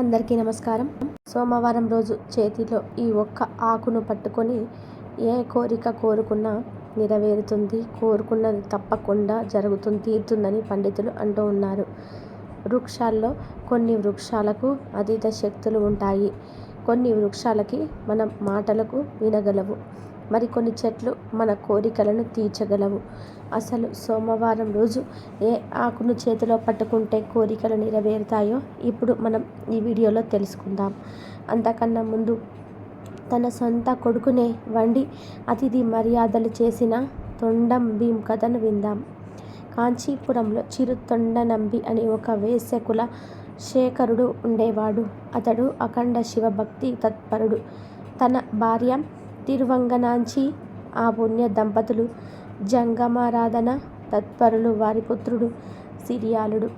అందరికీ నమస్కారం. సోమవారం రోజు చేతిలో ఈ ఒక్క ఆకును పట్టుకొని ఏ కోరిక కోరుకున్నా నెరవేరుతుంది. కోరుకున్నది తప్పకుండా జరుగుతుంది తీరుతుందని పండితులు అంటూ ఉన్నారు. వృక్షాల్లో కొన్ని వృక్షాలకు అతీత శక్తులు ఉంటాయి. కొన్ని వృక్షాలకి మనం మాటలకు వినగలవు. మరికొన్ని చెట్లు మన కోరికలను తీర్చగలవు. అసలు సోమవారం రోజు ఏ ఆకును చేతిలో పట్టుకుంటే కోరికలు నెరవేరుతాయో ఇప్పుడు మనం ఈ వీడియోలో తెలుసుకుందాం. అంతకన్నా ముందు తన సొంత కొడుకునే వండి అతిథి మర్యాదలు చేసిన తొండం భీం కథను విందాం. కాంచీపురంలో చిరు తొండనంబి అని ఒక వేసకుల శేఖరుడు ఉండేవాడు. అతడు అఖండ శివభక్తి తత్పరుడు. తన భార్య తిరువంగనాంచి ఆ పుణ్య దంపతులు జంగమారాధన తత్పరులు వారి పుత్రుడు సిరియాలుడు.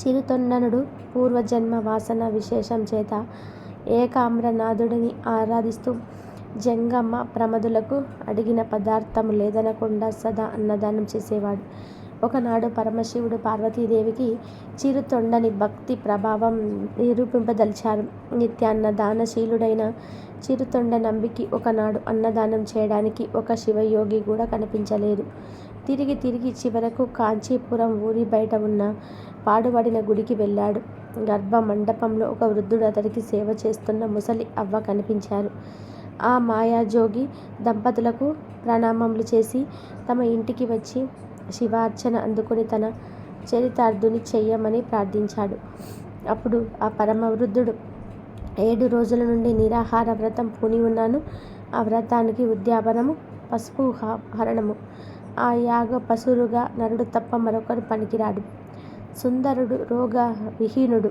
చిరుతొండనుడు పూర్వజన్మ వాసన విశేషం చేత ఏకామ్రనాథుడిని ఆరాధిస్తూ జంగమ్మ ప్రమదులకు అడిగిన పదార్థము లేదనకుండా సదా అన్నదానం చేసేవాడు. ఒకనాడు పరమశివుడు పార్వతీదేవికి చిరుతొండని భక్తి ప్రభావం నిరూపింపదలిచారు. నిత్యాన్నదానశీలుడైన చిరుతొండ నంబికి ఒకనాడు అన్నదానం చేయడానికి ఒక శివయోగి కూడా కనిపించలేదు. తిరిగి తిరిగి చివరకు కాంచీపురం ఊరి బయట ఉన్న పాడుబడిన గుడికి వెళ్ళాడు. గర్భ మండపంలో ఒక వృద్ధుడు అతడికి సేవ చేస్తున్న ముసలి అవ్వ కనిపించారు. ఆ మాయాజోగి దంపతులకు ప్రణామములు చేసి తమ ఇంటికి వచ్చి శివార్చన అందుకుని తన చరితార్థుని చెయ్యమని ప్రార్థించాడు. అప్పుడు ఆ పరమ వృద్ధుడు ఏడు రోజుల నుండి నిరాహార వ్రతం పూని ఉన్నాను. ఆ వ్రతానికి ఉద్యాపనము పసుపు హరణము. ఆ యాగ పసురుగా నరుడు తప్ప మరొకరు పనికిరాడు. సుందరుడు రోగ విహీనుడు.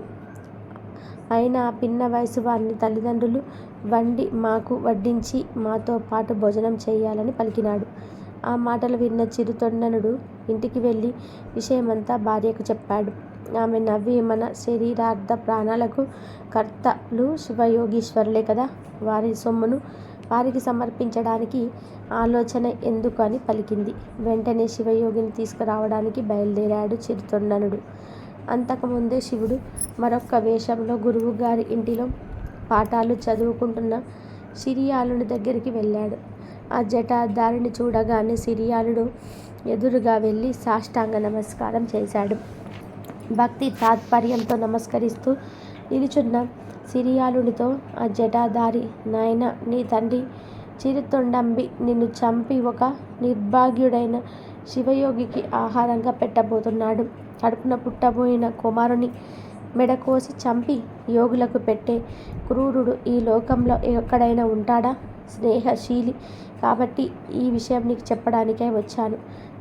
అయిన పిన్న వయసు వారిని తల్లిదండ్రులు వండి మాకు వడ్డించి మాతో పాటు భోజనం చేయాలని పలికినాడు. ఆ మాటలు విన్న చిరుతొండనుడు ఇంటికి వెళ్ళి విషయమంతా భార్యకు చెప్పాడు. ఆమె నవ్వి మన శరీరార్థ ప్రాణాలకు కర్తలు శివయోగీశ్వరులే కదా? వారి సొమ్మును వారికి సమర్పించడానికి ఆలోచన ఎందుకు అని పలికింది. వెంటనే శివయోగిని తీసుకురావడానికి బయలుదేరాడు చిరుతొండనుడు అంతకుముందే శివుడు మరొక్క వేషంలో గురువు గారి ఇంటిలో పాఠాలు చదువుకుంటున్న సిరియాలుని దగ్గరికి వెళ్ళాడు. ఆ జటాధారిని చూడగానే సిరియాలుడు ఎదురుగా వెళ్ళి సాష్టాంగ నమస్కారం చేశాడు. భక్తి తాత్పర్యంతో నమస్కరిస్తూ నిలుచున్న సిరియాలునితో ఆ జటాధారి నాయన నీ తండ్రి చిరుతొండంబి నిన్ను చంపి ఒక నిర్భాగ్యుడైన శివయోగికి ఆహారంగా పెట్టబోతున్నాడు. కడుపున పుట్టబోయిన కుమారుని మెడకోసి చంపి యోగులకు పెట్టే క్రూరుడు ఈ లోకంలో ఎక్కడైనా ఉంటాడా? స్నేహశీలి. కాబట్టి ఈ విషయం నీకు చెప్పడానికే వచ్చాను.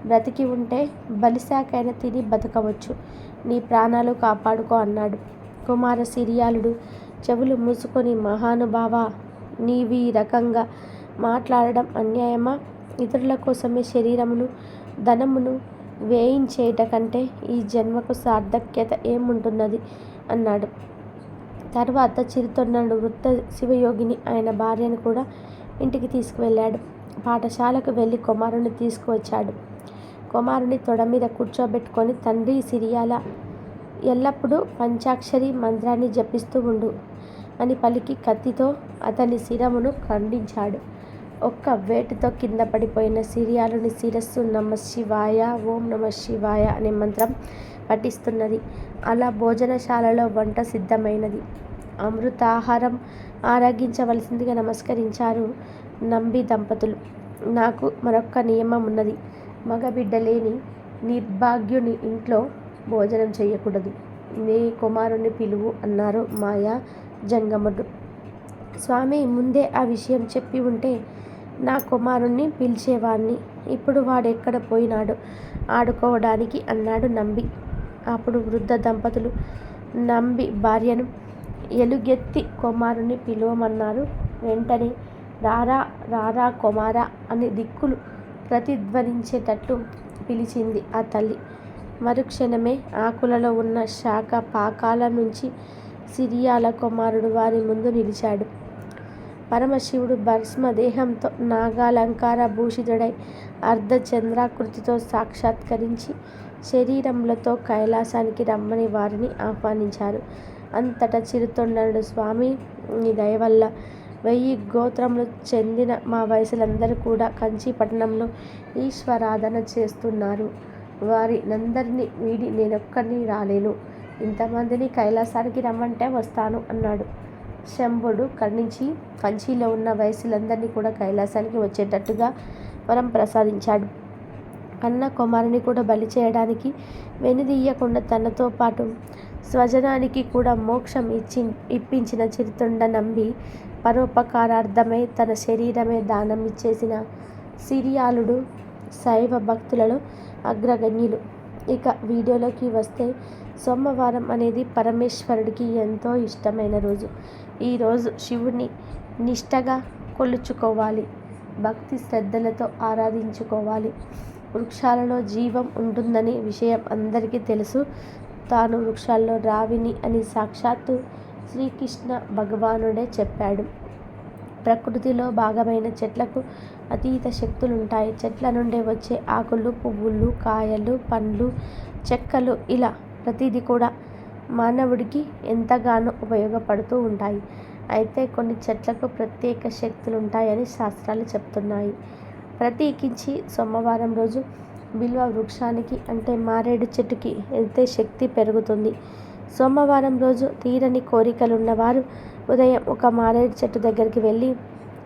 బ్రతికి ఉంటే బలిశాకైనా తిని బతకవచ్చు. నీ ప్రాణాలు కాపాడుకో అన్నాడు. కుమార సిరియాలుడు చెవులు మూసుకొని మహానుభావ నీవి రకంగా మాట్లాడడం అన్యాయమా? ఇతరుల కోసమే శరీరమును ధనమును వేయించేట కంటే ఈ జన్మకు సార్థక్యత ఏముంటున్నది? అన్నాడు. తర్వాత చిరుతొన్నడు వృత్త శివయోగిని ఆయన భార్యను కూడా ఇంటికి తీసుకువెళ్ళాడు. పాఠశాలకు వెళ్ళి కుమారుని తీసుకువచ్చాడు. కుమారుని తొడ మీద కూర్చోబెట్టుకొని తండ్రి సిరియాల ఎల్లప్పుడూ పంచాక్షరి మంత్రాన్ని జపిస్తూ ఉండు అని పలికి కత్తితో అతని శిరమును ఖండించాడు. ఒక్క వేటుతో కింద పడిపోయిన సిరియాలుని శిరస్సు నమ శివాయ ఓం నమ శివాయ అనే మంత్రం పఠిస్తున్నది అలా భోజనశాలలో వంట సిద్ధమైనది. అమృతాహారం ఆరగించవలసిందిగా నమస్కరించారు నంబి దంపతులు. నాకు మరొక్క నియమం ఉన్నది. మగబిడ్డ లేని నిర్భాగ్యుని ఇంట్లో భోజనం చేయకూడదు. నీ కుమారుని పిలువు అన్నారు మాయా జంగముడు. స్వామి ముందే ఆ విషయం చెప్పి ఉంటే నా కుమారుణ్ణి పిలిచేవాణ్ణి. ఇప్పుడు వాడెక్కడ పోయినాడు ఆడుకోవడానికి అన్నాడు నంబి. అప్పుడు వృద్ధ దంపతులు నంబి భార్యను ఎలుగెత్తి కుమారుని పిలువమన్నారు. వెంటనే రారా రారా కుమారా అని దిక్కులు ప్రతిధ్వనించేటట్టు పిలిచింది ఆ తల్లి. మరుక్షణమే ఆకులలో ఉన్న శాఖ పాకాల నుంచి సిరియాల కుమారుడు వారి ముందు నిలిచాడు. పరమశివుడు భస్మదేహంతో నాగాలంకార భూషితుడై అర్ధచంద్రాకృతితో సాక్షాత్కరించి శరీరములతో కైలాసానికి రమ్మని వారిని ఆహ్వానించారు. అంతటా చిరుతొండడు స్వామి నీ దయ వల్ల వెయ్యి గోత్రములు చెందిన మా వయసులందరూ కూడా కంచి పట్టణంలో ఈశ్వరాధన చేస్తున్నారు వారినందరినీ వీడి నేనొక్కడిని రాలేను. ఇంతమందిని కైలాసానికి రమ్మంటే వస్తాను అన్నాడు. శంభుడు కర్ణించి కంచిలో ఉన్న వయసులందరినీ కూడా కైలాసానికి వచ్చేటట్టుగా వరం ప్రసాదించాడు. కన్న కుమారుని కూడా బలి చేయడానికి వెనుదీయకుండా తనతో పాటు స్వజనానికి కూడా మోక్షం ఇచ్చి ఇప్పించిన చిరుతుండ నంబి పరోపకారార్థమై తన శరీరమే దానం ఇచ్చేసిన సిరియాలుడు శైవ భక్తులలో అగ్రగణ్యులు. ఇక వీడియోలోకి వస్తే సోమవారం అనేది పరమేశ్వరుడికి ఎంతో ఇష్టమైన రోజు. ఈరోజు శివుని నిష్టగా కొలుచుకోవాలి. భక్తి శ్రద్ధలతో ఆరాధించుకోవాలి. వృక్షాలలో జీవం ఉంటుందని విషయం అందరికీ తెలుసు. తాను వృక్షాల్లో రావిని అని సాక్షాత్తు శ్రీకృష్ణ భగవానుడే చెప్పాడు. ప్రకృతిలో భాగమైన చెట్లకు అతీత శక్తులుంటాయి. చెట్ల నుండి వచ్చే ఆకులు పువ్వులు కాయలు పండ్లు చెక్కలు ఇలా ప్రతిదీ కూడా మానవుడికి ఎంతగానో ఉపయోగపడుతూ ఉంటాయి. అయితే కొన్ని చెట్లకు ప్రత్యేక శక్తులు ఉంటాయని శాస్త్రాలు చెప్తున్నాయి. ప్రతీకించి సోమవారం రోజు బిల్వ వృక్షానికి అంటే మారేడు చెట్టుకి వెళ్తే శక్తి పెరుగుతుంది. సోమవారం రోజు తీరని కోరికలున్నవారు ఉదయం ఒక మారేడు చెట్టు దగ్గరికి వెళ్ళి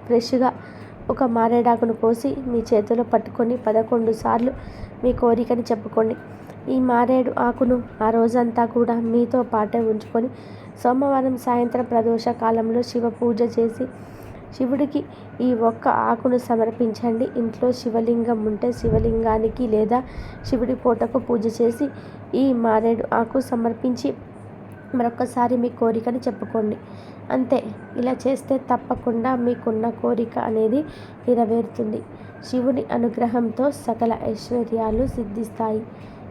ఫ్రెష్గా ఒక మారేడాకును కోసి మీ చేతిలో పట్టుకొని పదకొండు సార్లు మీ కోరికని చెప్పుకోండి. ఈ మారేడు ఆకును ఆ రోజంతా కూడా మీతో పాటే ఉంచుకొని సోమవారం సాయంత్రం ప్రదోష కాలంలో శివ పూజ చేసి శివుడికి ఈ ఒక్క ఆకును సమర్పించండి. ఇంట్లో శివలింగం ఉంటే శివలింగానికి లేదా శివుడి పూటకు పూజ చేసి ఈ మారేడు ఆకు సమర్పించి మరొకసారి మీ కోరికను చెప్పుకోండి. అంతే ఇలా చేస్తే తప్పకుండా మీకున్న కోరిక అనేది నెరవేరుతుంది. శివుని అనుగ్రహంతో సకల ఐశ్వర్యాలు సిద్ధిస్తాయి.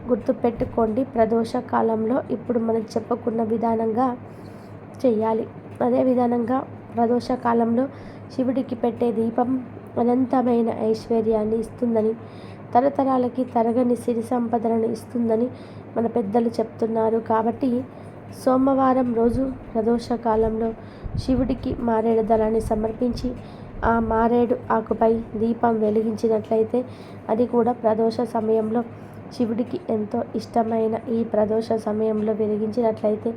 గుర్తుపెట్టుకోండి ప్రదోష కాలంలో ఇప్పుడు మనం చెప్పుకున్న విధానంగా చేయాలి. అదే విధానంగా ప్రదోష కాలంలో శివుడికి పెట్టే దీపం అనంతమైన ఐశ్వర్యాన్ని ఇస్తుందని తరతరాలకి తరగని సిరి సంపదలను ఇస్తుందని మన పెద్దలు చెప్తున్నారు. కాబట్టి సోమవారం రోజు ప్రదోష కాలంలో శివుడికి మారేడు దళాన్ని సమర్పించి ఆ మారేడు ఆకుపై దీపం వెలిగించినట్లయితే అది కూడా ప్రదోష సమయంలో శివుడికి ఎంతో ఇష్టమైన ఈ ప్రదోష సమయంలో వెలిగించినట్లయితే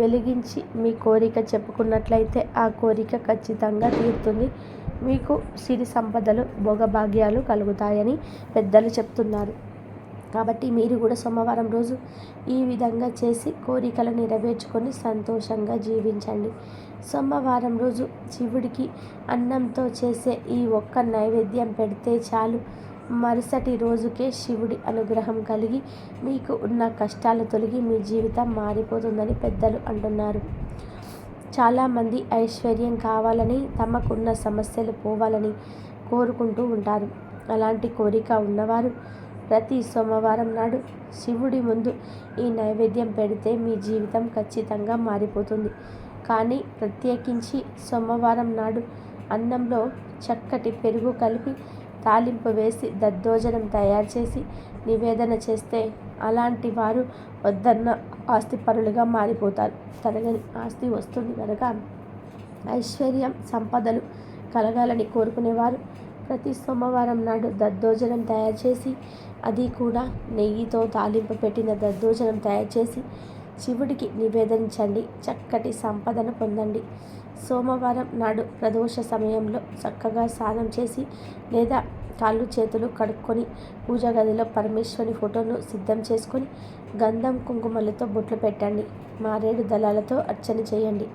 వెలిగించి మీ కోరిక చెప్పుకున్నట్లయితే ఆ కోరిక ఖచ్చితంగా తీరుతుంది. మీకు సిరి సంపదలు భోగభాగ్యాలు కలుగుతాయని పెద్దలు చెప్తున్నారు. కాబట్టి మీరు కూడా సోమవారం రోజు ఈ విధంగా చేసి కోరికలు నెరవేర్చుకొని సంతోషంగా జీవించండి. సోమవారం రోజు శివుడికి అన్నంతో చేసే ఈ ఒక్క నైవేద్యం పెడితే చాలు. మరుసటి రోజుకే శివుడి అనుగ్రహం కలిగి మీకు ఉన్న కష్టాలు తొలగి మీ జీవితం మారిపోతుందని పెద్దలు అంటున్నారు. చాలామంది ఐశ్వర్యం కావాలని తమకున్న సమస్యలు పోవాలని కోరుకుంటూ ఉంటారు. అలాంటి కోరిక ఉన్నవారు ప్రతి సోమవారం నాడు శివుడి ముందు ఈ నైవేద్యం పెడితే మీ జీవితం ఖచ్చితంగా మారిపోతుంది. కానీ ప్రత్యేకించి సోమవారం నాడు అన్నంలో చక్కటి పెరుగు కలిపి తాలింపు వేసి దద్దోజనం తయారు చేసి నివేదన చేస్తే అలాంటి వారు వద్దన్న ఆస్తిపరులుగా మారిపోతారు. తరగని ఆస్తి వస్తుంది కనుక ఐశ్వర్యం సంపదలు కలగాలని కోరుకునేవారు. ప్రతి సోమవారం నాడు దద్దోజనం తయారు చేసి అది కూడా నెయ్యితో తాలింపు పెట్టిన దద్దోజనం తయారు చేసి శివుడికి నివేదించండి చక్కటి సంపదను పొందండి. సోమవారం నాడు ప్రదోష సమయంలో చక్కగా స్నానం చేసి లేదా కాళ్ళు చేతులు కడుక్కొని పూజ గదిలో పరమేశ్వరి ఫోటోను సిద్ధం చేసుకొని గంధం కుంకుమలతో బొట్లు పెట్టండి. మారేడు దళాలతో అర్చన చేయండి.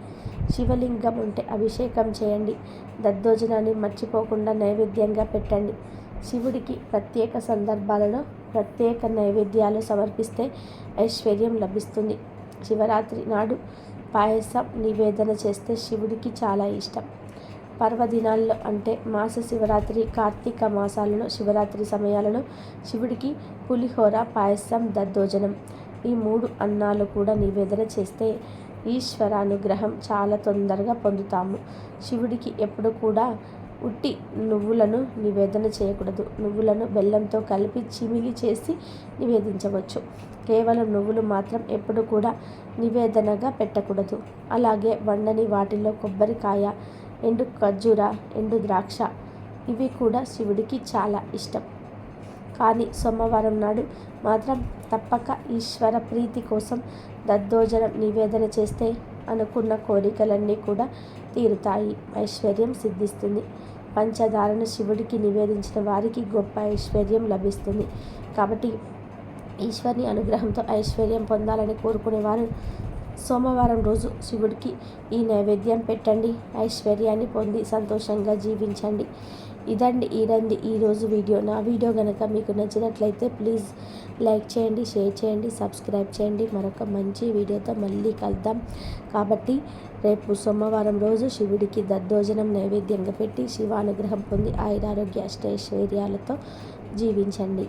శివలింగం ఉంటే అభిషేకం చేయండి. దద్దోజనాన్ని మర్చిపోకుండా నైవేద్యంగా పెట్టండి. శివుడికి ప్రత్యేక సందర్భాలలో ప్రత్యేక నైవేద్యాలు సమర్పిస్తే ఐశ్వర్యం లభిస్తుంది. శివరాత్రి నాడు పాయసం నివేదన చేస్తే శివుడికి చాలా ఇష్టం. పర్వదినాల్లో అంటే మాస శివరాత్రి కార్తీక మాసాలలో శివరాత్రి సమయాలలో శివుడికి పులిహోర పాయసం దద్దోజనం ఈ మూడు అన్నాలు కూడా నివేదన చేస్తే ఈశ్వరానుగ్రహం చాలా తొందరగా పొందుతాము. శివుడికి ఎప్పుడు కూడా ఉట్టి నువ్వులను నివేదన చేయకూడదు. నువ్వులను బెల్లంతో కలిపి చిమిలి చేసి నివేదించవచ్చు. కేవలం నువ్వులు మాత్రం ఎప్పుడు కూడా నివేదనగా పెట్టకూడదు. అలాగే వండని వాటిలో కొబ్బరికాయ ఎండు ఖర్జూర ఎండు ద్రాక్ష ఇవి కూడా శివుడికి చాలా ఇష్టం. కానీ సోమవారం నాడు మాత్రం తప్పక ఈశ్వర ప్రీతి కోసం దద్దోజనం నివేదన చేస్తే అనుకున్న కోరికలన్నీ కూడా తీరుతాయి. ఐశ్వర్యం సిద్ధిస్తుంది. పంచదారను శివుడికి నివేదించిన వారికి గొప్ప ఐశ్వర్యం లభిస్తుంది. కాబట్టి ఈశ్వరుని అనుగ్రహంతో ఐశ్వర్యం పొందాలని కోరుకునేవారు. సోమవారం రోజు శివుడికి ఈ నైవేద్యం పెట్టండి. ఐశ్వర్యాన్ని పొంది సంతోషంగా జీవించండి. ఇదండి ఈరండి ఈరోజు వీడియో. నా వీడియో కనుక మీకు నచ్చినట్లయితే ప్లీజ్ లైక్ చేయండి షేర్ చేయండి సబ్స్క్రైబ్ చేయండి. మరొక మంచి వీడియోతో మళ్ళీ కలుద్దాం. కాబట్టి రేపు సోమవారం రోజు శివుడికి దద్దోజనం నైవేద్యంగా పెట్టి శివానుగ్రహం పొంది ఆయురారోగ్య అష్టైశ్వర్యాలతో జీవించండి.